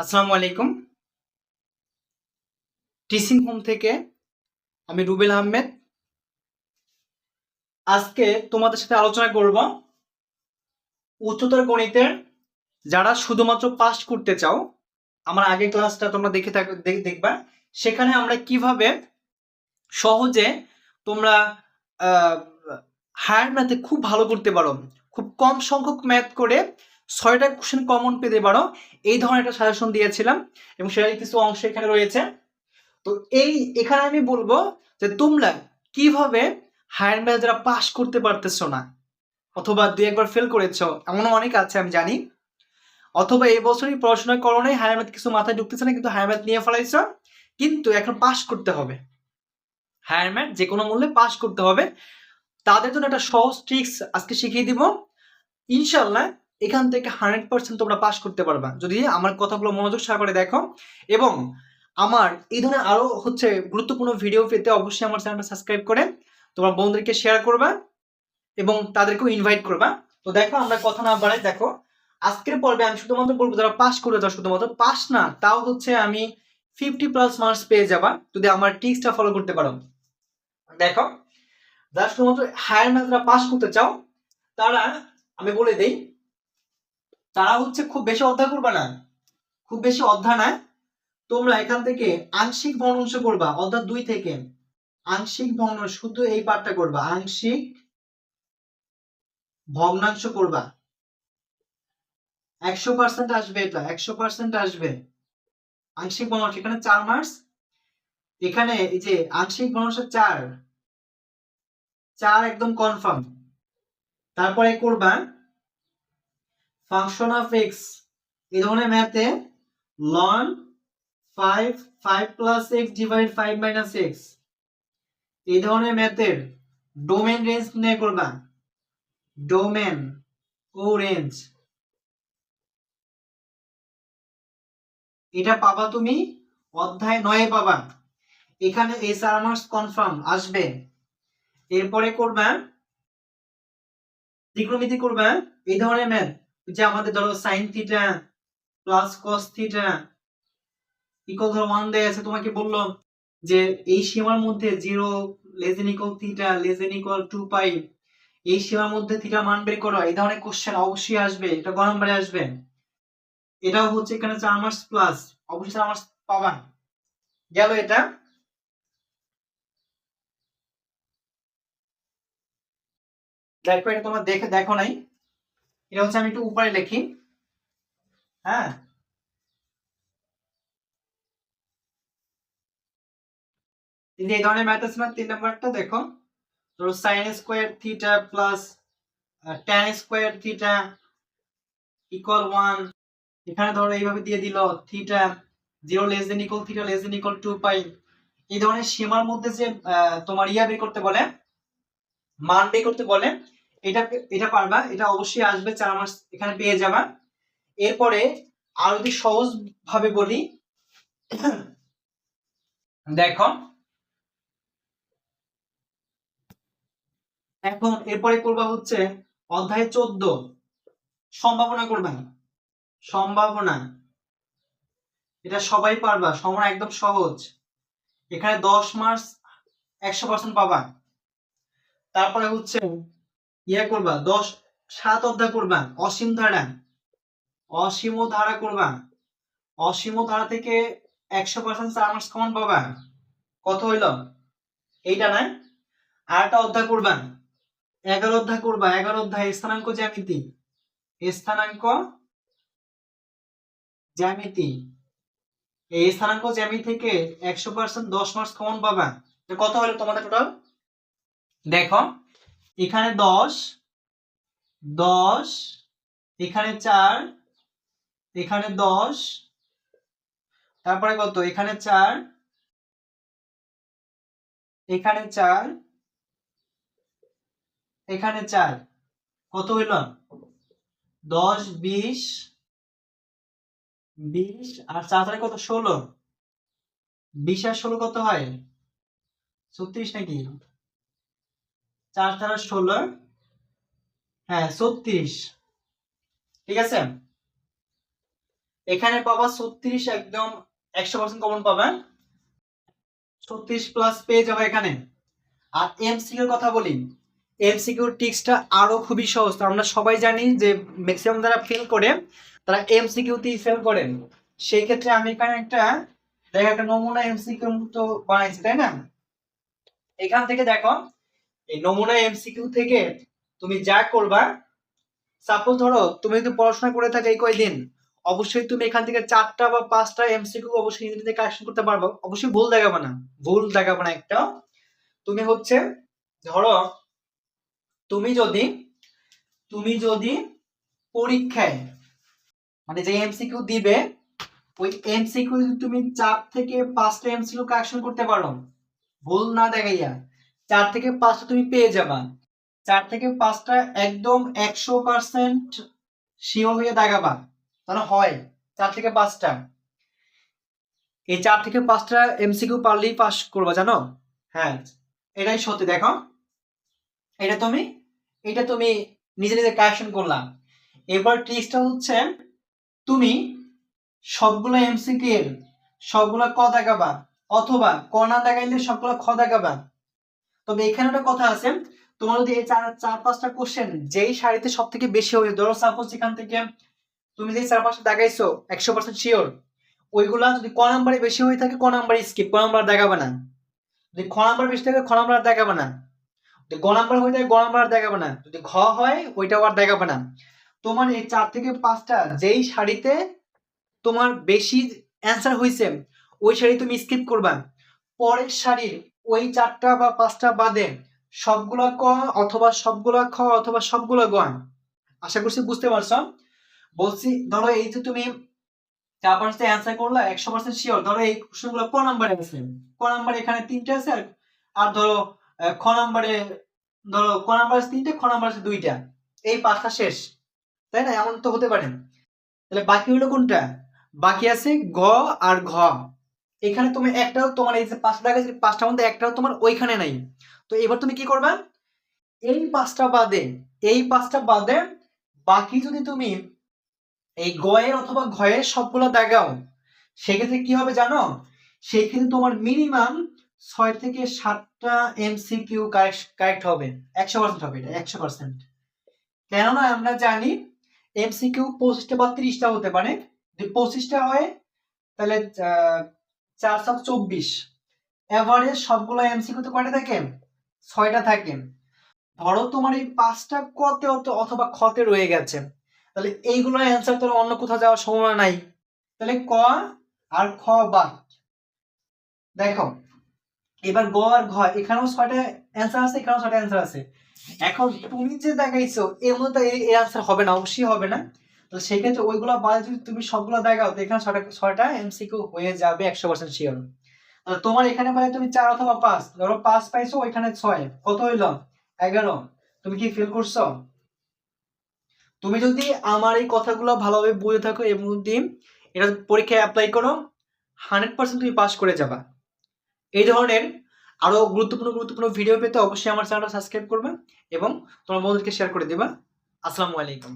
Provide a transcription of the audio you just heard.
আসসালামু আলাইকুম। Teaching home থেকে আমি রুবেল আহমেদ। আজকে তোমাদের সাথে আলোচনা করব উচ্চতর গণিতের যারা শুধুমাত্র পাস করতে চাও, আমার আগের ক্লাসটা তোমরা দেখে থাক দেখবা। সেখানে আমরা কীভাবে সহজে তোমরা হায়ার ম্যাথে খুব ভালো করতে পারো। খুব কম সংখ্যক ম্যাথ করে ছয়টা কোশ্চেন কমন পেতে পারো। এই ধরনের একটা সাজেশন দিয়েছিলাম এবং সেটার কিছু অংশ এখানে রয়েছে। তো এই, এখানে আমি বলব যে তোমরা কীভাবে হায়ার ম্যাথ যারা পাস করতে পারতেছো না, অথবা দুই একবার ফেল করেছ, এমনও অনেক আছে আমি জানি, অথবা এই বছরই পড়াশোনা করো নাই হায়ার ম্যাথ কিছু মাথায় ঢুকতেছে না, কিন্তু হায়ার ম্যাথ নিয়ে ফেলাইছো, কিন্তু এখন পাস করতে হবে। হায়ার ম্যাথ যে কোনো মূল্যে পাস করতে হবে। তাদের জন্য একটা সহজ ট্রিক্স আজকে শিখিয়ে দিব। ইনশাল্লাহ এখান থেকে হান্ড্রেড পার্সেন্ট তোমরা পাস করতে পারবা। যদি আমার কথাগুলো মনোযোগ সহকারে দেখো এবং আমার এই ধরনের আরও হচ্ছে গুরুত্বপূর্ণ ভিডিও পেতে অবশ্যই আমার চ্যানেলটা সাবস্ক্রাইব করে তোমার বন্ধুদেরকে শেয়ার করবা এবং তাদেরকেও ইনভাইট করবা। তো দেখো আমরা কথা না বাড়াই দেখো, আজকের পর্বে আমি শুধুমাত্র বলব যারা পাস করে যাও শুধুমাত্র পাস না, তাও হচ্ছে আমি ফিফটি প্লাস মার্কস পেয়ে যাবা যদি আমার টিক্সটা ফলো করতে পারো। দেখো, যারা শুধুমাত্র হায়ার ম্যাথরা পাস করতে চাও, তারা আমি বলে দেই তারা হচ্ছে খুব বেশি অধ্যায় করবা না। খুব বেশি অধ্যায় না তোমরা এখান থেকে আংশিক ভগ্নাংশ করবা, অধ্যায় দুই থেকে। আংশিক ভগ্নাংশ শুধু এই পার্টটা করবা। আংশিক ভগ্নাংশ করবা। একশো পার্সেন্ট আসবে এটা, একশো পার্সেন্ট আসবে। আংশিক ভগ্নাংশ, এখানে চার মার্কস এখানে এই যে আংশিক ভগ্নাংশ চার চার একদম কনফার্ম তারপরে করবা ফাংশন অফ এক্স এই ধরনের ম্যাথে loan five five plus x divide five minus x এই ধরনের ম্যাথের ডোমেন রেঞ্জ নির্ণয় করবা। ডোমেন ও রেঞ্জ এটা পাবা তুমি অধ্যায় নয়ে পাবা। এখানে এস আর মার্কস কনফার্ম আসবে। এরপরে করবা, ত্রিকোণমিতি করবা, এই ধরনের ম্যাথ যে আমাদের ধরো sine theta plus cos theta equal ধরো ওয়ান দেয়া আছে, তোমাকে বলল যে এই সীমার মধ্যে zero less than equal theta less than equal two pi এই সীমার মধ্যে থিটা মান বের করো, এই ধরনের কোশ্চেন অবশ্যই আসবে, এটা গ নম্বরে আসবে। এটাও হচ্ছে এখানে চার মাস প্লাস অবশ্যই চার মাস পাবা গেল এটা। দেখো এটা তোমরা দেখে দেখো নাই। এটা হচ্ছে আমি একটু উপরে লিখি। হ্যাঁ? যে এই ধরনের ম্যাথ আছে না তিন নাম্বারটা দেখো। ধরো sine square theta plus tan square theta equal one এখানে ধরো এইভাবে দিয়ে দিল theta zero less than equal theta less than equal two pi এই ধরনের সীমার মধ্যে যে তোমার ইয়া বের করতে বলে, মান বের করতে বলে এটা এটা পারবা, এটা অবশ্যই আসবে, চার মাস এখানে পেয়ে যাবা। এরপরে আর যদি সহজ ভাবে বলি, দেখো, এখন এরপরে করবা হচ্ছে অধ্যায় চোদ্দ। সম্ভাবনা করবা সম্ভাবনা। এটা সবাই পারবা, সম্ভাবনা একদম সহজ। এখানে দশ মার্কস একশো পার্সেন্ট পাবা। তারপরে হচ্ছে ইয়ে করবা, দশ, সাত অধ্যায় করবা, অসীম ধারা। অসীম ধারা করবা। অসীম ধারা থেকে একশো পার্সেন্ট চার মার্কস কমন পাবা। কত হইল? এইটা না আরেকটা অধ্যায় করবা। এগারো অধ্যায় করবা। এগারো অধ্যায় স্থানাঙ্ক জ্যামিতি। স্থানাঙ্ক জ্যামিতি। এই স্থানাঙ্ক জ্যামিতি থেকে একশো পার্সেন্ট দশ মার্কস কমন পাবা। কত হলো তোমাদের টোটাল দেখো। এখানে দশ দশ, এখানে চার, এখানে দশ, তারপরে কত? এখানে চার এখানে চার এখানে চার। কত হইল? দশ, বিশ বিশ আর চার চারে কত? ষোলো। বিশ আর ষোলো কত হয়? ছত্রিশ নাকি? চার চার ষোলো। হ্যাঁ ছত্রিশ। ঠিক আছে? এখানে পাবা ছত্রিশ একদম একশো পার্সেন্ট কমন পাবেন ছত্রিশ প্লাস পেয়ে যাবে এখানে। আর এমসিকিউর কথা বলি। এমসিকিউর টিক্সটা আরও খুবই সহজ। আমরা সবাই জানি যে ম্যাক্সিমাম যারা ফেল করে, তারা এমসিকিউতেই ফেল করেন। সেই ক্ষেত্রে আমি এখানে একটা, দেখা একটা নমুনা এমসিকিউ তো বানাইছি, তাই না? এখান থেকে দেখো এই নমুনা এমসিকিউ থেকে তুমি যা করবা সাপোজ ধরো তুমি যদি পড়াশোনা করে থাকো এই কয়দিন, অবশ্যই তুমি এখান থেকে চারটা বা পাঁচটা এমসিকিউ অবশ্যই ইংরেজিতে কারেকশন করতে পারব। অবশ্যই ভুল দেখাবে না, ভুল দেখাবে না একটা। তুমি হচ্ছে, ধরো তুমি যদি তুমি যদি পরীক্ষায় মানে যে এমসিকিউ দিবে, ওই এমসিকিউ তুমি চার থেকে পাঁচটা এমসিকিউ কারেকশন করতে পারো, ভুল না দেখাইয়া চার থেকে পাঁচটা তুমি পেয়ে যাবা। চার থেকে পাঁচটা একদম একশো পার্সেন্ট শিওর হয়ে দেখাবা তাহলে হয় চার থেকে পাঁচটা। এই চার থেকে পাঁচটা এমসিকিউ পারলেই পাস করবা, জানো? হ্যাঁ এটাই সত্যি। দেখো, এটা তুমি এটা তুমি নিজে নিজে কারেকশন করলাম এবার ট্রিক্সটা হচ্ছে, তুমি সবগুলো এমসিকিউ সবগুলো ক দেখাবা? অথবা ক না দেখাইলে সবগুলো খ দেখাবা? তবে এখানে একটা কথা আছে, তোমার যদি এই চার চার, পাঁচটা কোশ্চেন যেই সারিতে সব থেকে বেশি হয়ে, ধরো সাপোজ এখান থেকে তুমি যে চার, পাঁচটা দেখাইছো, একশো পার্সেন্ট শিওর ওইগুলা যদি ক নাম্বারে বেশি হয়ে থাকে, ক নাম্বারে স্কিপ ক নাম্বার দেখাবে না। যদি খ নাম্বার বেশি থাকে, খ নাম্বার দেখাবে না। যদি গ নাম্বার হয়ে থাকে, গ নাম্বার দেখাবে না। যদি ঘ হয়, ওইটাও আর দেখাবে না। তোমার এই চার থেকে পাঁচটা যেই শাড়িতে তোমার বেশি অ্যান্সার হয়েছে ওই শাড়ি তুমি স্কিপ করবা। পরের শাড়ির ওই চারটা বা পাঁচটা বাদে সবগুলা ক অথবা সবগুলা খ অথবা সবগুলা গ। আশা করছি বুঝতে পারছ? বলছি, ধরো এই যে তুমি চার পাঁচটা অ্যান্সার করলা, একশো পার্সেন্ট শিওর ধরো এই কোশ্চেনগুলো ক নাম্বারে আছে? ক নাম্বারে এখানে তিনটে আছে আর- ধরো খ নাম্বারে ধরো ক নাম্বার আছে তিনটে, খ নাম্বার আছে দুইটা। এই পাঁচটা শেষ। তাই না? এমন তো হতে পারে। তাহলে বাকি হলো কোনটা? বাকি আছে গ আর ঘ। এখানে তুমি একটাও তোমার এই যে পাঁচটা দেখা পাঁচটার মধ্যে একটাও তোমার ওইখানে নাই। তো এবার তুমি কি করবা? এই পাঁচটা বাদে, এই পাঁচটা বাদে বাকি যদি তুমি এই গয়ের অথবা ঘয়ের সবগুলো দেখাও, সেক্ষেত্রে কি হবে জানো? সেক্ষেত্রে তোমার মিনিমাম ছয় থেকে সাতটা এমসিকিউ কারেক্ট হবে। একশো পার্সেন্ট হবে এটা, একশো পার্সেন্ট কেননা আমরা জানি এমসিকিউ পঁচিশটা বা তিরিশটা হতে পারে। যদি পঁচিশটা হয়, তাহলে চার সাত চব্বিশ। এভারেজ সবগুলো এমসিকিউ তো কয়টা থাকে? ছয়টা থাকে। ধরো তোমার এই পাঁচটা কতে অত- অথবা খতে রয়ে গেছে। তাহলে এইগুলো অ্যান্সার তোর অন্য কোথাও যাওয়ার সম্ভাবনা নাই। তাহলে ক আর খ বা দেখো, এবার গ আর ঘ, এখানেও ছয়টা অ্যান্সার আছে, এখানেও ছয়টা অ্যান্সার আছে। এখন তুমি যে দেখাইছো, এর মধ্যে এই অ্যান্সার হবে না, অবশ্যই হবে না। তো সেক্ষেত্রে ওইগুলো বাদে যদি তুমি সবগুলো দেখাও, তো এখানে ছয়টা ছয়টা এমসিকিউ হয়ে যাবে একশো পার্সেন্ট শিওর তোমার এখানে পারে তুমি চার অথবা পাঁচ, ধরো পাঁচ পাইছো, ওইখানে ছয়। কত হইল? এগারো। তুমি কি ফিল করছ? তুমি যদি আমার এই কথাগুলো ভালোভাবে বুঝে থাকো এবং যদি এটা পরীক্ষায় অ্যাপ্লাই করো হান্ড্রেড পার্সেন্ট তুমি পাস করে যাবা। এই ধরনের আরও গুরুত্বপূর্ণ গুরুত্বপূর্ণ ভিডিও পেতে অবশ্যই আমার চ্যানেলটা সাবস্ক্রাইব করবে এবং তোমার বন্ধুদেরকে শেয়ার করে দিবা। আসসালামু আলাইকুম।